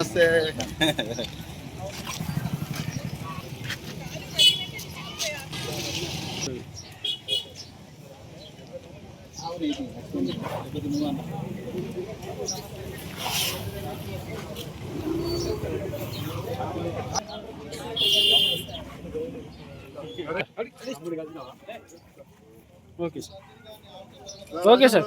ఆగా కాలేజీకి మంటున్నారా ఈ సోపులు మంటున్నారా ఎక్కడ okay sir okay sir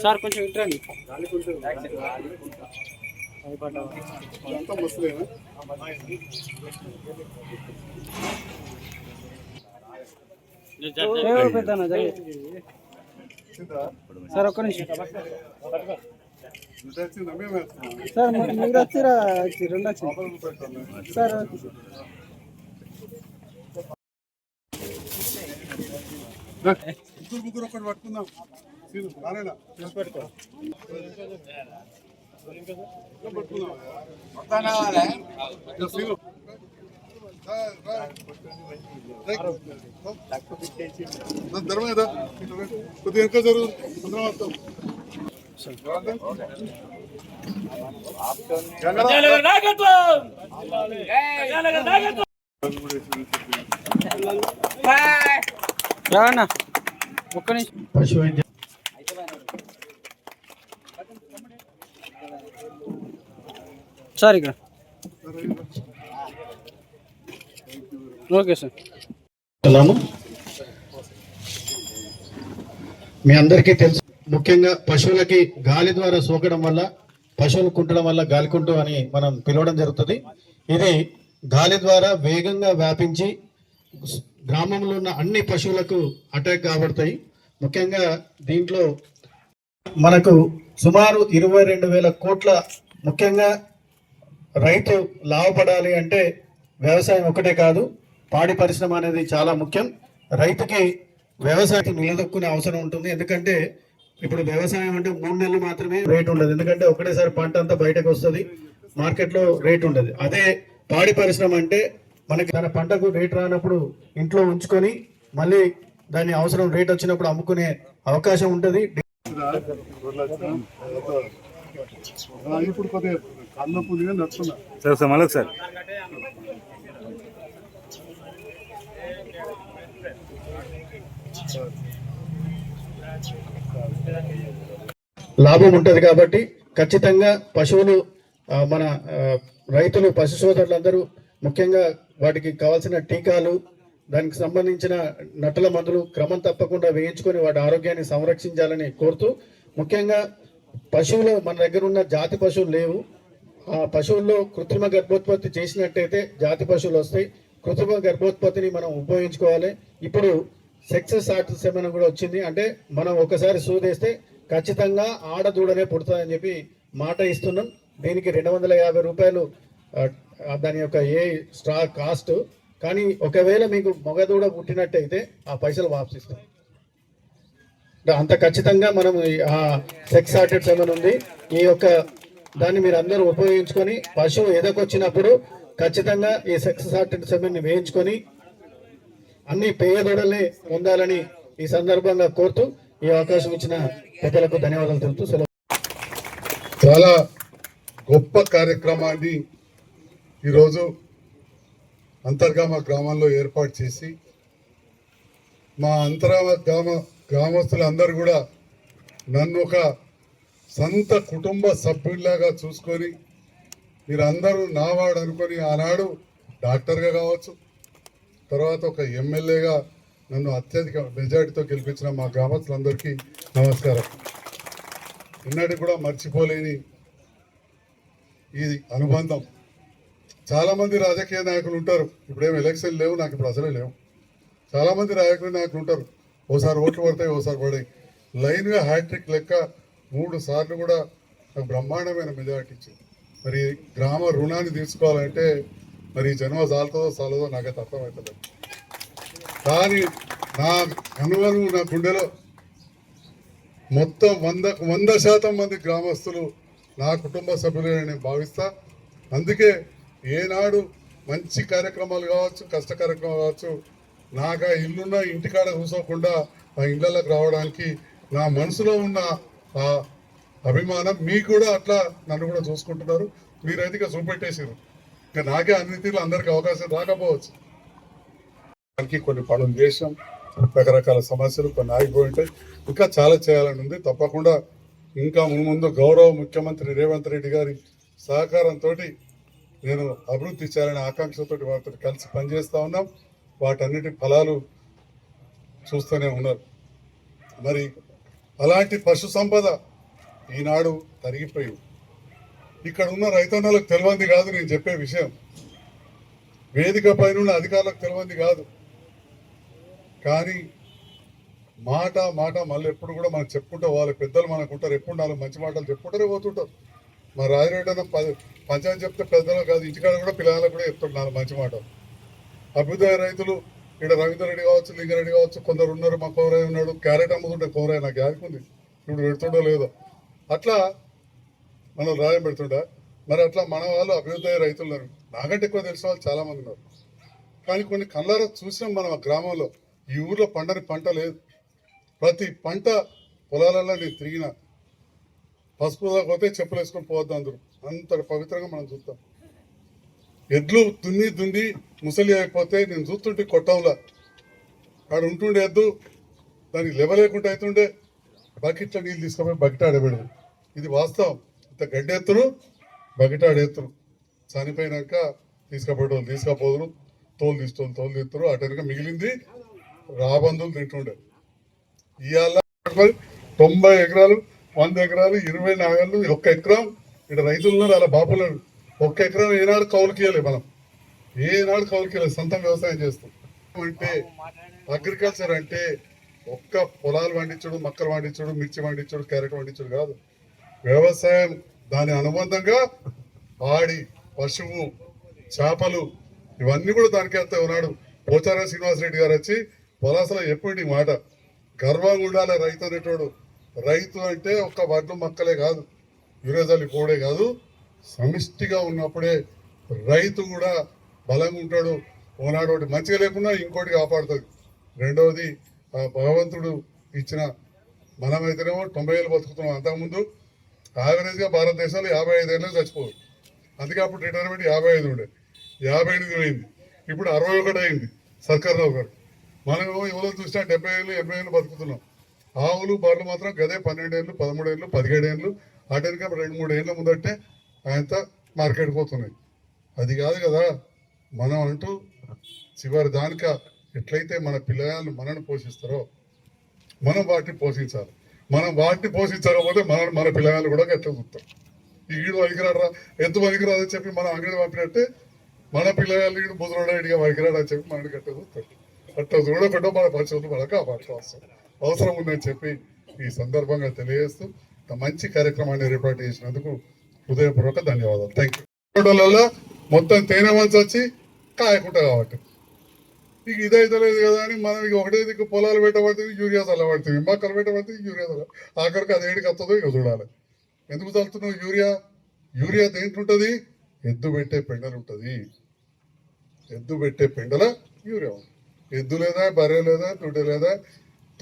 sir కొంచెం ఇట్రండి సార్ ఒక్క నిమిషం. సార్ మీరు వచ్చిరా రెండు వచ్చి సార్ ఓకే. ముగ్గురు ముగ్గురు ఒకటి పట్టుకుందాం. సీను రానేనా చేసి పెట్టుకో. పట్టుకుందాం. ఇక సీను. రా, రా. రైట్. నా ధర్మం కదా కొద్దిగా వెనక జరుగు. అందరం వస్తాం. రావన్నా ఒక్క నిమిషం. సార్ ఇక్కడ. Okay sir. మీ అందరికీ తెలుసు ముఖ్యంగా పశువులకి గాలి ద్వారా సోకడం వల్ల పశువులు కుంటడం వల్ల గాలికుంటు అని మనం పిలవడం జరుగుతుంది. ఇది గాలి ద్వారా వేగంగా వ్యాపించి గ్రామంలో ఉన్న అన్ని పశువులకు అటాక్ కాబడతాయి. ముఖ్యంగా దీంట్లో మనకు సుమారు ఇరవై రెండు వేల కోట్ల ముఖ్యంగా రైతు లాభపడాలి అంటే వ్యవసాయం ఒకటే కాదు పాడి పరిశ్రమ అనేది చాలా ముఖ్యం. రైతుకి వ్యవసాయం నిలదొక్కునే అవసరం ఉంటుంది. ఎందుకంటే ఇప్పుడు వ్యవసాయం అంటే మూడు నెలలు మాత్రమే రేట్ ఉండదు. ఎందుకంటే ఒకటేసారి పంట అంతా బయటకు వస్తుంది మార్కెట్లో రేట్ ఉండదు. అదే పాడి పరిశ్రమ అంటే మనకి తన పంటకు రేట్ రానప్పుడు ఇంట్లో ఉంచుకొని మళ్ళీ దాని అవసరం రేట్ వచ్చినప్పుడు అమ్ముకునే అవకాశం ఉంటుంది. ఆ, ఇప్పుడు కొద్దిగా కళ్ళ పులిగా నడుస్తున్నా. సార్ సార్ మళ్ళీ సార్ లాభం ఉంటుంది కాబట్టి ఖచ్చితంగా పశువులు మన రైతులు పశు సోదరులందరూ ముఖ్యంగా వాటికి కావాల్సిన టీకాలు దానికి సంబంధించిన నటుల మందులు క్రమం తప్పకుండా వేయించుకొని వాటి ఆరోగ్యాన్ని సంరక్షించాలని కోరుతూ ముఖ్యంగా పశువులు మన దగ్గర ఉన్న జాతి పశువులు లేవు. ఆ పశువుల్లో కృత్రిమ గర్భోత్పత్తి చేసినట్టయితే జాతి పశువులు వస్తాయి. కృత్రిమ గర్భోత్పత్తిని మనం ఉపయోగించుకోవాలి. ఇప్పుడు సెక్సెస్ ఆర్టిస్ ఏమైనా కూడా వచ్చింది అంటే మనం ఒకసారి సూదేస్తే ఖచ్చితంగా ఆడదూడనే పుడుతుందని చెప్పి మాట ఇస్తున్నాం. దీనికి రెండు వందల యాభై రూపాయలు దాని యొక్క ఏ స్ట్రా కాస్ట్ కానీ ఒకవేళ మీకు మొగదూడ పుట్టినట్టయితే ఆ పైసలు వాపసిస్తాం అంత ఖచ్చితంగా మనం ఈ, ఆ సెక్స్ ఆర్టిట్స్ ఏమైనా ఉంది ఈ యొక్క దాన్ని మీరు అందరూ ఉపయోగించుకొని పశువు ఎదకొచ్చినప్పుడు ఖచ్చితంగా ఈ సెక్స్ ఆర్టిట్స్ సెమెన్ని వేయించుకొని అన్ని పేదోడలే పొందాలని ఈ సందర్భంగా కోరుతూ ఈ అవకాశం ఇచ్చిన పెద్దలకు ధన్యవాదాలు తెలుపుతూ సెలవు. చాలా గొప్ప కార్యక్రమాన్ని ఈరోజు అంతర్గామ గ్రామంలో ఏర్పాటు చేసి మా అంతర్గామ గ్రామస్తులందరూ కూడా నన్ను ఒక సొంత కుటుంబ సభ్యుల్లాగా చూసుకొని మీరందరూ నావాడు అనుకొని ఆనాడు డాక్టర్గా కావచ్చు తర్వాత ఒక ఎమ్మెల్యేగా నన్ను అత్యధిక మెజార్టీతో గెలిపించిన మా గ్రామస్తులందరికీ నమస్కారం. ఇన్నటి కూడా మర్చిపోలేని ఈ అనుబంధం. చాలామంది రాజకీయ నాయకులు ఉంటారు. ఇప్పుడేం ఎలక్షన్ లేవు నాకు ఇప్పుడు అసలే లేవు. చాలామంది రాజకీయ నాయకులు ఉంటారు. ఓసారి ఓట్లు పడతాయి ఓసారి పడాయి లైన్గా హ్యాట్రిక్ లెక్క మూడు సార్లు కూడా నాకు బ్రహ్మాండమైన మెజార్టీ ఇచ్చింది. మరి గ్రామ రుణాన్ని తీసుకోవాలంటే మరి జన్మ చాలుతుందో చాలదో నాకైతే అర్థమవుతుంది కానీ నా అనువను నా గుండెలో మొత్తం వంద వంద శాతం మంది గ్రామస్తులు నా కుటుంబ సభ్యులే నేను భావిస్తా. అందుకే ఏనాడు మంచి కార్యక్రమాలు కావచ్చు కష్ట కార్యక్రమాలు కావచ్చు నాకు ఆ ఇల్లున్న ఇంటికాడ కూర్చోకుండా ఆ ఇళ్ళకి రావడానికి నా మనసులో ఉన్న ఆ అభిమానం మీకు కూడా అట్లా నన్ను కూడా చూసుకుంటున్నారు. మీరైతే ఇక చూపెట్టేసారు ఇంకా నాకే అన్ని తీరులు అందరికి అవకాశం రాకపోవచ్చు. దానికి కొన్ని పనులు చేసాం రకరకాల సమస్యలు కొన్ని ఆగిపోయి ఉంటాయి. ఇంకా చాలా చేయాలని ఉంది. తప్పకుండా ఇంకా ముందు గౌరవ ముఖ్యమంత్రి రేవంత్ రెడ్డి గారి సహకారంతో నేను అభివృద్ధి చేయాలనే ఆకాంక్షతో వారితో కలిసి పనిచేస్తూ ఉన్నాం. వాటన్నిటి ఫలాలు చూస్తూనే ఉన్నారు. మరి అలాంటి పశు సంపద ఈనాడు తరిగిపోయింది. ఇక్కడ ఉన్న రైతన్నలకు తెలియంది కాదు నేను చెప్పే విషయం. వేదిక పైన ఉన్న అధికారులకు తెలియంది కాదు. కానీ మాట మాట మళ్ళీ ఎప్పుడు కూడా మనం చెప్పుకుంటే. వాళ్ళ పెద్దలు మనకు ఉంటారు. ఎప్పుడు నాలుగు మంచి మాటలు చెప్పుకుంటారే పోతుంటారు. మా రాజరెడ్డి పంచాయతీ చెప్తే పెద్దలు కాదు ఇంటికాడ కూడా పిల్లలకు కూడా చెప్తున్నారు మంచి మాట. అభ్యుదయ రైతులు ఇక్కడ రవీంద్ర రెడ్డి కావచ్చు లింగారెడ్డి కావచ్చు కొందరు ఉన్నారు మా కోరయ్య ఉన్నాడు క్యారెట్ అమ్ముతుంటే కోరయ్య నాకు గ్యారెట్ ఇప్పుడు పెడుతుండో లేదో. అట్లా మనం రాయం పెడుతుండే? మరి అట్లా మన వాళ్ళు అభ్యుదయ రైతులు ఉన్నారు. నాకంటే ఎక్కువ తెలిసిన వాళ్ళు చాలామంది ఉన్నారు. కానీ కొన్ని కళ్ళారా చూసినాం మనం ఆ గ్రామంలో. ఈ ఊర్లో పండని పంట లేదు. ప్రతి పంట పొలాలలో నేను తిరిగిన పసుపు పోతే చెప్పులు వేసుకొని పోవద్దు అందరూ. అంత పవిత్రంగా మనం చూస్తాం. ఎడ్లు దున్ని దున్ని ముసలి అయిపోతే నేను చూస్తుంటే కొట్టంలా. ఆడు ఉంటుండే ఎద్దు దానికి లెవలేకుండా అవుతుండే బకెట్లో నీళ్ళు తీసుకుపోయి బకెట్ ఆడబెడదు ఇది వాస్తవం. ఇంత గడ్డ ఎత్తురు బకెట్ ఆడేత్తురు. చనిపోయినాక వాళ్ళు తీసుకపోదురు. తోలు తీస్తోలు తోలు తీస్తారు. అటు మిగిలింది రాబందులు తింటుండే. ఇవాళ తొంభై ఎకరాలు వంద ఎకరాలు ఇరవై నాగళ్ళు ఒక్క ఎకరం ఇక్కడ రైతులు ఉన్నారు అలా బాపులు ఒక్క ఎకరం ఏనాడు కౌలుకి మనం. ఏనాడు కౌలుకియలేదు సొంతం వ్యవసాయం చేస్తాం. అంటే అగ్రికల్చర్ అంటే ఒక్క పొలాలు పండించడు మొక్కలు పండించడు మిర్చి పండించడు క్యారెట్ పండించడు కాదు. వ్యవసాయం దాని అనుబంధంగా ఆడి పశువు చేపలు ఇవన్నీ కూడా దానికి వెళ్తే ఉన్నాడు. పోచారం శ్రీనివాసరెడ్డి గారు వచ్చి పొలాసలో ఎప్పుడు మాట. గర్వంగా ఉండాలి రైతు అనేటోడు. రైతు అంటే ఒక్క వడ్లు మక్కలే కాదు యురేజాలి పోడే కాదు సమిష్టిగా ఉన్నప్పుడే రైతు కూడా బలంగా ఉంటాడు. ఓనాడు ఒకటి మంచిగా లేకున్నా ఇంకోటి కాపాడుతుంది. రెండవది ఆ భగవంతుడు ఇచ్చిన మనమైతేనేమో తొంభై ఏళ్ళు బతుకుతున్నాం అంతకుముందు. యావరేజ్గా భారతదేశంలో యాభై ఐదు ఏళ్ళు చచ్చిపోదు అందుకే అప్పుడు రిటైర్మెంట్ యాభై ఐదు ఉండే. యాభై ఎనిమిది అయింది ఇప్పుడు అరవై ఒకటి అయింది. సర్కార్ నౌకరు మనం ఎవరో చూసినా డెబ్బై ఏళ్ళు ఎనభై ఏళ్ళు బతుకుతున్నాం. ఆవులు బర్రెలు మాత్రం గదే పన్నెండు ఏళ్ళు పదిహేడేళ్ళు పదిహేడు ఏళ్ళు అటెనక రెండు మూడు ఏళ్ళ ముందట్టే ఆయంత మార్కెట్ పోతున్నాయి. అది కాదు కదా మనం అంటూ చివరి దానిక ఎట్లయితే మన పిల్లలు మనల్ని పోషిస్తారో మనం వాటిని పోషించాలి. మనం వాటిని పోషించకపోతే మన మన పిల్లగాళ్ళు కూడా ఎట్లా చూస్తాం ఈడు వలికిరాడరా ఎంత వలికిరాదని చెప్పి మనం అంగడి పంపినట్టే మన పిల్లగాళ్ళు ఈడు ముసలోడా ఇడిగా వలికిరాడని చెప్పి మనకి గట్ట చూస్తాం అట్లా చూడకుండా మన పరిస్థితులు మనకు కాపాడుకోవచ్చు అవసరం ఉందని చెప్పి ఈ సందర్భంగా తెలియజేస్తూ మంచి కార్యక్రమాన్ని ఏర్పాటు చేసినందుకు హృదయపూర్వక ధన్యవాదాలు. థ్యాంక్ యూ మొత్తం తేనె మంచి వచ్చి కాయకుంట కాబట్టి. ఇక ఇదైతే లేదు కదా అని మనం ఇక ఒకటే దిక్కు పొలాలు పెట్టబడుతుంది యూరియా చల్లబడుతుంది మొక్కలు పెట్టబడుతుంది యూరియా చల్ల ఆఖరికి అది ఏడికి వస్తుందో ఇక చూడాలి. ఎందుకు చల్లుతున్నావు యూరియా? యూరియా దేంట్లుంటుంది? ఎద్దు పెట్టే పెండలు ఉంటుంది ఎద్దు పెట్టే పెండల యూరియా ఎద్దు లేదా బర్రె లేదా దుడ్డు లేదా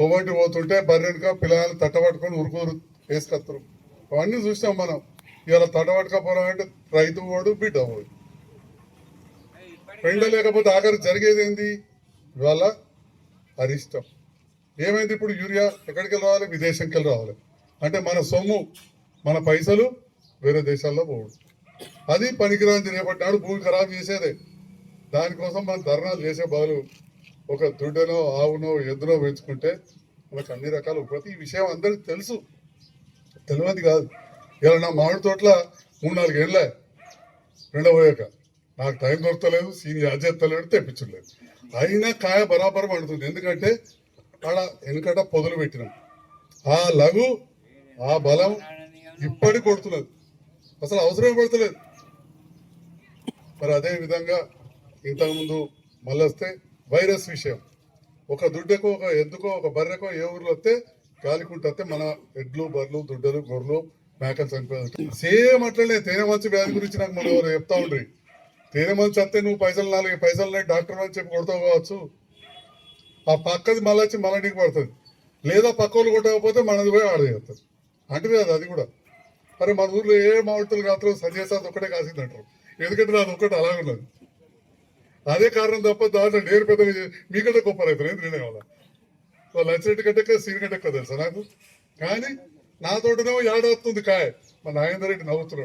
తొవ్వంటి పోతుంటే బర్రెనుక పిల్లలు తట్టబట్టుకొని ఉరుకురు వేసుకొస్తారు. అవన్నీ చూసినాం మనం. ఇవాళ తట్టబట్టుకపోవాలంటే రైతు వాడు బిడ్డ వాడు పెండ లేకపోతే ఆఖరి జరిగేది ఏంది? ఇవాళ అరిష్టం. ఏమైంది ఇప్పుడు యూరియా ఎక్కడికి వెళ్ళి రావాలి? విదేశంకి వెళ్ళి రావాలి. అంటే మన సొమ్ము మన పైసలు వేరే దేశాల్లో పోవడం. అది పనికిరాని రేపటి నాడు భూమి ఖరాబ్ చేసేదే. దానికోసం మనం ధర్నాలు చేసే బదులు ఒక దుడ్డనో ఆవునో ఎద్దునో పెంచుకుంటే మనకు అన్ని రకాల ప్రతి విషయం అందరికి తెలుసు. తెలియదు కాదు. ఇలా నా మామిడి తోటల మూడు నాలుగు ఏళ్ళ రెండో నాకు టైం దొరకలేదు సీని అజెత్తలేడు తెప్పించలేదు. అయినా కాయ బరాబర్ పడుతుంది. ఎందుకంటే ఆడ వెనుకట పొదలు పెట్టినాం. ఆ లఘు ఆ బలం ఇప్పటికి కొడుతున్నది. అసలు అవసరం పడతలేదు. మరి అదే విధంగా ఇంతకుముందు మళ్ళీ వస్తే వైరస్ విషయం. ఒక దుడ్డకో ఒక ఎద్దుకో ఒక బర్రెకో ఏ ఊర్లో వస్తే గాలికుంట వస్తే మన ఎడ్లు బర్రెలు దుడ్డలు గొర్రెలు మేకలు చనిపోయాయి సేమ్ అట్లనే తేనె మంచి వ్యాధి గురించి నాకు మన ఎవరు చెప్తా ఉండ్రి. తేనె మంచి అత్తే నువ్వు పైసలు నాలుగు పైసలు డాక్టర్ అని చెప్పి కొడతావు కావచ్చు. ఆ పక్కది మళ్ళీ వచ్చి మళ్ళీ నీకు పడుతుంది. లేదా పక్క వాళ్ళు కొట్టకపోతే మనది పోయి ఆడ చేస్తారు. అంటే కదా అది కూడా. అరే మన ఊర్లో ఏ మామిడితులు కాదు సజేసాది ఒకటే కాసింది అంటారు ఎందుకంటే నాది ఒకటి అలాగే ఉన్నది. అదే కారణం తప్ప దాంట్లో నేరు పెద్ద మీకంటే గొప్ప రైతులు ఏంటి నేనే వాళ్ళ వాళ్ళు నచ్చినట్టు కంటే ఎక్కువ సీన్ కంటే ఎక్కువ తెలుసా నాకు? కానీ నా తోటనేమో ఏడాస్తుంది కాయ? మా నాగేందర్ రెడ్డి నవ్వుతున్నాడు.